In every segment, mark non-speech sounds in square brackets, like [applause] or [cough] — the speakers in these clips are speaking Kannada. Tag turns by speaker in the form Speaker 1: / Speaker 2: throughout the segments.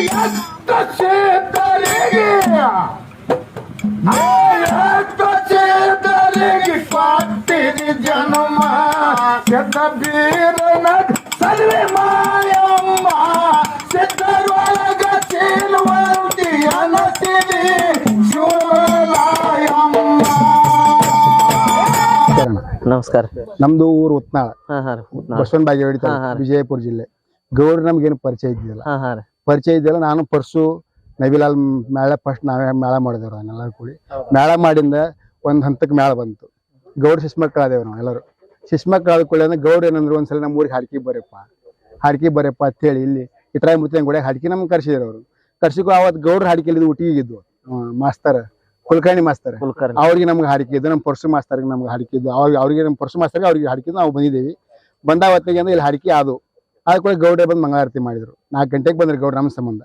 Speaker 1: ಎತ್ತ ಚೇತರಿಗೆ ಎತ್ತ ಚೇತರಿಗೆ ಕೊಟ್ಟಿರಿ ಜನ್ಮ. ಕೆತ್ತ ಬೀರನ ಸರ್ವೆ ಮಾಯಮ್ಮ. ಸಿದ್ಧರೊಳಗ ಚೀಲುವಂತಿ ಅನತಿರಿ
Speaker 2: ನಮಸ್ಕಾರ.
Speaker 3: ನಮ್ದು ಊರು ಉತ್ನಾಳ. ಬಸವನ್ ಬಾಗೇವಾಡಿ
Speaker 2: ಹಾ, ಹಾ
Speaker 3: ವಿಜಯಪುರ ಜಿಲ್ಲೆ. ಗೌಡ್ರ ನಮ್ಗೇನು ಪರಿಚಯ ಇದ್ದಿಲ್ಲ.
Speaker 2: ಹಾ ಹಾ ರೀ.
Speaker 3: ಪರಿಚಯ ಇದೆಯಲ್ಲ ನಾನು ಪರ್ಸು ನವಿಲಾಲ್ ಮೇಳ ಫಸ್ಟ್ ನಾವೇ ಮೇಳ ಮಾಡಿದೇವ್ರು ಅದನ್ನೆಲ್ಲ ಕೂಡಿ. ಮೇಳ ಮಾಡಿಂದ ಒಂದ್ ಹಂತಕ್ಕೆ ಮೇಳ ಬಂತು. ಗೌಡ್ ಶಿಸ್ಮಕ್ಕಳಾದೇವ್ ನಾವು ಎಲ್ಲರೂ. ಶಿಸ್ಮಕ್ಕಳಾದ ಕೂಡಲೇ ಅಂದ್ರೆ ಗೌಡ್ ಏನಂದ್ರು ಒಂದ್ಸಲ ನಮ್ಮ ಊರಿಗೆ ಹಾಡ್ಕಿ ಬರಪ್ಪ ಹಾಡ್ಕಿ ಅಂತ ಅಂತೇಳಿ ಇಲ್ಲಿ ಇತರ ಮುತ್ತಿನ ಕೂಡ ಹಾಡ್ಕಿ ನಮ್ಗೆ ಕರ್ಸಿದ್ರು ಅವರು. ಕರ್ಸಿಕೋ ಅವತ್ತು ಗೌಡ್ರ ಹಾಡ್ಕಿಲಿದ್ದು ಊಟಿಗೆ ಇದ್ವು ಮಾಸ್ತರ ಕುಲಕರ್ಣಿ ಮಾಸ್ತರ್. ಅವ್ರಿಗೆ ನಮ್ಗೆ ಹಾಡಿಕಿದ್ದು ನಮ್ಮ ಪರ್ಸು ಮಾಸ್ತರ್ಗೆ ನಮ್ಗೆ ಹಾಡಿಕಿದ್ದು ಅವ್ರಿಗೆ ಅವ್ರಿಗೆ ನಮ್ಮ ಪರ್ಸು ಮಾಸ್ತರ್ಗೆ ಅವ್ರಿಗೆ ಹಾಡಿಕಿದ್ದು ನಾವು ಬಂದಿದ್ದೀವಿ. ಬಂದಾವತ್ತಿಗೆ ಅಂದ್ರೆ ಇಲ್ಲಿ ಹಾಡಿಕೆ ಅದು ಆದ ಕೂಡ ಗೌಡ್ರೆ ಬಂದು ಮಂಗಳಾರತಿ ಮಾಡಿದ್ರು. ನಾಲ್ಕು ಗಂಟೆಗೆ ಬಂದರು ಗೌಡ್ರ ನಮ್ಮ ಸಂಬಂಧ.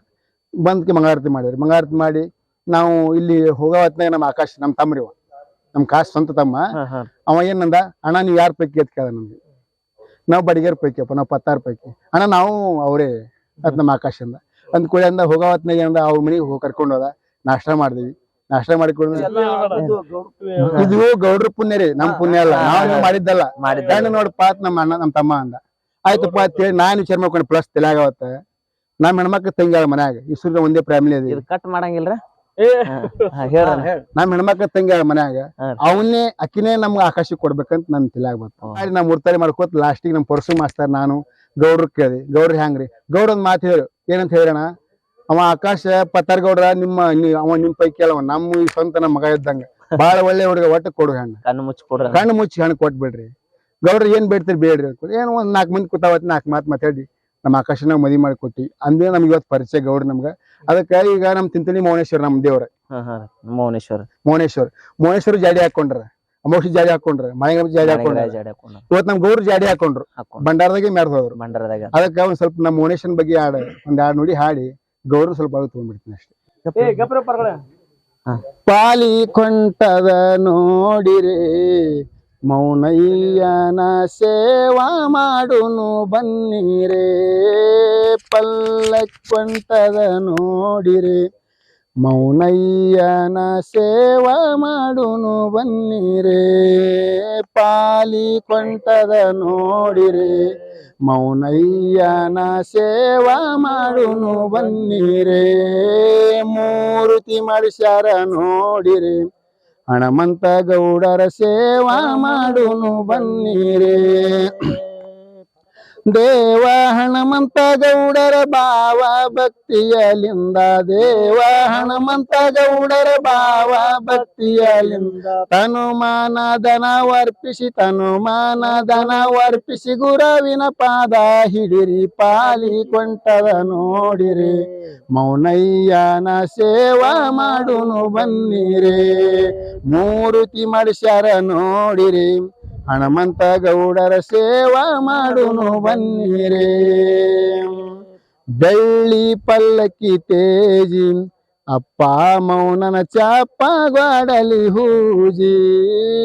Speaker 3: ಬಂದಕ್ಕೆ ಮಂಗಳಾರತಿ ಮಾಡಿದ್ರು. ಮಂಗಳಾರತಿ ಮಾಡಿ ನಾವು ಇಲ್ಲಿ ಹೋಗೋ ಹೊತ್ತಿನಾಗ ನಮ್ಮ ಆಕಾಶ ನಮ್ಮ ತಮ್ಮರಿವ ನಮ್ಮ ಕಾಶ್ ಸ್ವಂತ ತಮ್ಮ. ಅವ ಏನಂದ ಅಣ್ಣ ನೀವು ಯಾರ ಪೈಕಿ? ಅಂತ ಕೇಳ ನಮ್ಗೆ. ನಾವು ಬಡಿಗೆರ್ ಪೈಕಿಯಪ್ಪ ನಾವು ಪತ್ತಾರು ಪೈಕಿ. ಅಣ್ಣ ನಾವು ಅವರೇ. ಅದ್ ನಮ್ಮ ಆಕಾಶ್ ಅಂದ. ಅಂದ ಕೂಡ ಅಂದ ಹೋಗೋ ಹೊತ್ತಿನಾಗ ಏನಂದ ಅವ್ರ ಮನೆಗೆ ಹೋಗಿ ಕರ್ಕೊಂಡು ಹೋದ. ನಾಷ್ಟ ಮಾಡಿದ್ವಿ. ನಾಷ್ಟ ಮಾಡಿಕೊಂಡು ಇದು ಗೌಡ್ರ ಪುಣ್ಯ ರೀ ನಮ್ ಪುಣ್ಯ ಅಲ್ಲ. ನಾವು ಮಾಡಿದ್ದಲ್ಲ.
Speaker 2: ಮಾಡಿದ್ದ
Speaker 3: ಗಂಡ ನೋಡಪ್ಪ ನಮ್ಮ ಅಣ್ಣ ನಮ್ಮ ತಮ್ಮ ಅಂದ. ಆಯ್ತಪ್ಪ ಅಂತೇಳಿ ನಾನು ವಿಚಾರ ಮಾಡ್ಕೊಂಡು ಪ್ಲಸ್ ತಲೆಯಾಗ ನಾ ನಮ್ಮ ಹೆಣ್ಮಕ್ಳು ತಂಗಿ ಮನ್ಯಾಗ ಇಸ್ರಿಗೆ ಒಂದೇ ಫ್ಯಾಮಿಲಿ ಅದ.
Speaker 2: ಇದು ಕಟ್ ಮಾಡಂಗಿಲ್ರ? ಹೇಳ
Speaker 3: ನಮ್ಮ ಹೆಣ್ಮಕ್ಳು ತಂಗಿ ಮನ್ಯಾಗ. ಅವನ್ನೇ ಅಕ್ಕಿನೇ ನಮ್ಗೆ ಆಕಾಶಕ್ಕೆ ಕೊಡ್ಬೇಕಂತ ನನ್ ತಲೆಯಾಗ. ಅಲ್ಲಿ ನಾ ಮುರ್ತಾರಿ ಮಾಡ್ಕೋತ ಲಾಸ್ಟಿಗೆ ನಮ್ಮ ಪರ್ಸು ಮಾಸ್ತರ್ ನಾನು ಗೌಡ್ರು ಕೇಳಿ ಗೌಡ್ರು ಹ್ಯಾಂಗ್ರಿ ಗೌಡ್ರ ಒಂದ್ ಮಾತು ಹೇಳು. ಏನಂತ ಹೇಳೋಣ ಅವ ಆಕಾಶ ಪತ್ತಾರ್ ಗೌಡ್ರ ನಿಮ್ಮ ಅವ ನಿಮ್ ಪೈಕಿ ಅಲ್ಲವ ನಮ್ಮ ಈ ಸ್ವಂತ ನಮ್ಮ ಮಗ ಇದ್ದಂಗ. ಬಾಳ ಒಳ್ಳೆ ಹುಡುಗ ಒಟ್ಟ ಕೊಡು ಹೆಣ್ಣು.
Speaker 2: ಕಣ್ಣು ಮುಚ್ಚಿ ಕೊಡ್ರಿ
Speaker 3: ಕಣ್ಣು ಮುಚ್ಚಿ ಹಣ್ಣು ಕೊಟ್ಬಿಡ್ರಿ. ಗೌಡ್ರ ಏನ್ ಬೇಡ್ತೀರಿ? ಬೇಡ್ರಿ ಅಂತ ಏನು ಒಂದ್ ನಾಲ್ಕು ಮಂದಿ ಕೂತಾವತ್ ನಾಲ್ಕು ಮಾತು ಮಾತಾಡಿ. ನಮ್ಮ ಆಕಾಶನಾಗ ಮದಿ ಮಾಡಿ ಕೊಟ್ಟಿ ಅಂದೇ ನಮ್ಗೆ ಇವತ್ತು ಪರಿಚಯ ಗೌಡ್ರ ನಮ್ಗ. ಅದಕ್ಕೆ ಈಗ ನಮ್ ತಿಂತಣಿ ಮೌನೇಶ್ವರ ನಮ್ ದೇವ್ರ.
Speaker 2: ಮೌನೇಶ್ವರ.
Speaker 3: ಮೌನೇಶ್ವರ. ಮೌನೇಶ್ವರ್ ಜಾಡಿ ಹಾಕೊಂಡ್ರ. ಅಮೋಷಿ ಜಾಡಿ ಹಾಕೊಂಡ್ರ. ಮನೆ ಜಾಡಿ ಹಾಕೊಂಡ್ರ. ಇವತ್ತು ನಮ್ ಗೌಡ್ರ ಜಾಡಿ ಹಾಕೊಂಡ್ರು.
Speaker 2: ಹಾಕೊಂಡು
Speaker 3: ಭಂಡಾರದಾಗೆ ಮೆರ್ದ್ ಹೋದ್ರು.
Speaker 2: ಬಂಡರದಾಗ
Speaker 3: ಅದಕ್ಕೆ ಒಂದ್ ಸ್ವಲ್ಪ ನಮ್ಮ ಮೌನೇಶ್ವರನ್ ಬಗ್ಗೆ ಹಾಡ ಒಂದ್ ಹಾಡು ನೋಡಿ ಹಾಡಿ. ಗೌಡ್ರು ಸ್ವಲ್ಪ ಅವಾಗ ತಗೊಂಡ್ಬಿಡ್ತೀನಿ ಅಷ್ಟೇ. ಪಾಲಿ ಕೊಂಟದ ನೋಡಿರೆ. ಮೌನಯ್ಯನ ಸೇವಾ ಮಾಡುನು ಬನ್ನಿರೆ ಪಲ್ಲಕ್ಕೊಂಟದ ನೋಡಿರೆ. ಮೌನಯ್ಯನ ಸೇವಾ ಮಾಡುನು ಬನ್ನಿರೆ, ಪಾಲಿ ಕೊಂಟದ ನೋಡಿರೆ. ಮೌನಯ್ಯನ ಸೇವಾ ಮಾಡುನು ಬನ್ನಿರೆ, ಮೂರ್ತಿ ಮನುಷ್ಯರ ನೋಡಿರೆ. ಹಣಮಂತ ಗೌಡರ ಸೇವಾ ಮಾಡುನು ಬನ್ನಿರೆ. ದೇವ ಹಣಮಂತ ಗೌಡರ ಭಾವ ಭಕ್ತಿಯಲಿಂದ ದೇವ ಹಣಮಂತ ಗೌಡರ ಭಾವ ಭಕ್ತಿಯಲಿಂದ ತನುಮಾನ ದನ ವರ್ಪಿಸಿ ತನುಮಾನ ದನ ವರ್ಪಿಸಿ ಗುರವಿನ ಪಾದ ಹಿಡಿರಿ ಪಾಲಿ ಕೊಂಟದ ನೋಡಿರಿ. ಮೌನಯ್ಯನ ಸೇವಾ ಮಾಡುನು ಬನ್ನಿರಿ. ಮೂರುತಿ ಮನುಷ್ಯರ ನೋಡಿರಿ. ಹಣಮಂತ ಗೌಡರ ಸೇವಾ ಮಾಡುನು ಬನ್ನಿರೇ. ಬೆಳ್ಳಿ ಪಲ್ಲಕ್ಕಿ ತೇಜಿ, ಅಪ್ಪ ಮೌನನ ಚಾಪ ಗಾಡಲಿ ಹೂಜಿ.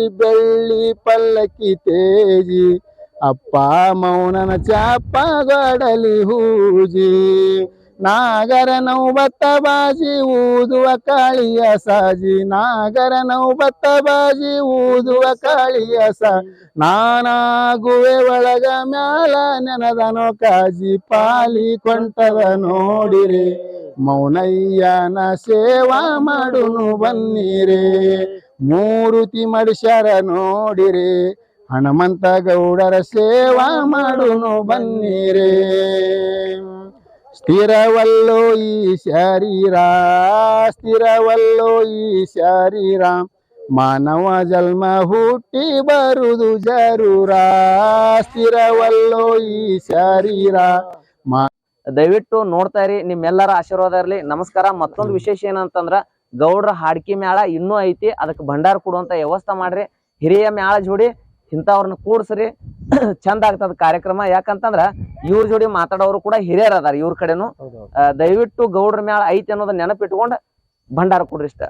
Speaker 3: ಬೆಳ್ಳಿ ಪಲ್ಲಕ್ಕಿ ತೇಜಿ, ಅಪ್ಪ ಮೌನನ ಚಾಪ ಗಾಡಲಿ ಹೂಜಿ. ನಾಗರ ನೌಬತ್ತ ಬಾಜಿ ಊದುವ ಕಾಳಿಯ ಸಾಜಿ ನಾಗರ ನೌಬತ್ತ ಬಾಜಿ ಊದುವ ಕಾಳಿಯ ಸಾ ನಾನಾಗುವೆ ಒಳಗ ಮ್ಯಾಲ ನೆನದನೋ ಕಾಜಿ, ಪಾಲಿ ಕೊಂಟದ ನೋಡಿರಿ. ಮೌನಯ್ಯನ ಸೇವಾ ಮಾಡುನು ಬನ್ನಿರೆ. ಮೂರುತಿ ಮನುಷ್ಯರ ನೋಡಿರಿ. ಹನುಮಂತ ಗೌಡರ ಸೇವಾ ಮಾಡುನು ಬನ್ನಿರೆ. ಸ್ಥಿರವಲ್ಲೋ ಈ ಶರೀರ, ಸ್ಥಿರವಲ್ಲೋ ಈ ಶರೀರ. ಮಾನವ ಜನ್ಮ ಹುಟ್ಟಿ ಬರುದು ಜರೂರ, ಸ್ಥಿರವಲ್ಲೋ ಈ ಶರೀರ.
Speaker 2: ದಯವಿಟ್ಟು ನೋಡ್ತಾ ಇರಿ, ನಿಮ್ಮೆಲ್ಲರ ಆಶೀರ್ವಾದ ಇರಲಿ. ನಮಸ್ಕಾರ. ಮತ್ತೊಂದು ವಿಶೇಷ ಏನಂತಂದ್ರ, ಗೌಡ್ರ ಹಾಡ್ಕಿ ಮ್ಯಾಳ ಇನ್ನೂ ಐತಿ. ಅದಕ್ಕೆ ಭಂಡಾರ ಕೊಡುವಂತ ವ್ಯವಸ್ಥೆ ಮಾಡ್ರಿ. ಹಿರಿಯ ಮ್ಯಾಳ ಜೋಡಿ ಇಂಥವ್ರನ್ನ ಕೂಡ್ಸ್ರಿ. [clears throat] ಚಂದ ಆಗ್ತದ ಕಾರ್ಯಕ್ರಮ. ಯಾಕಂತಂದ್ರ ಇವ್ರ ಜೋಡಿ ಮಾತಾಡೋರು ಕೂಡ ಹಿರಿಯರ್ ಅದಾರ ಇವ್ರ ಕಡೆನು. ದಯವಿಟ್ಟು ಗೌಡ್ರ ಮ್ಯಾಲ ಐತಿ ಅನ್ನೋದನ್ನ ನೆನಪಿಟ್ಕೊಂಡ್ ಭಂಡಾರ ಕೊಡ್ರಿ ಇಷ್ಟ.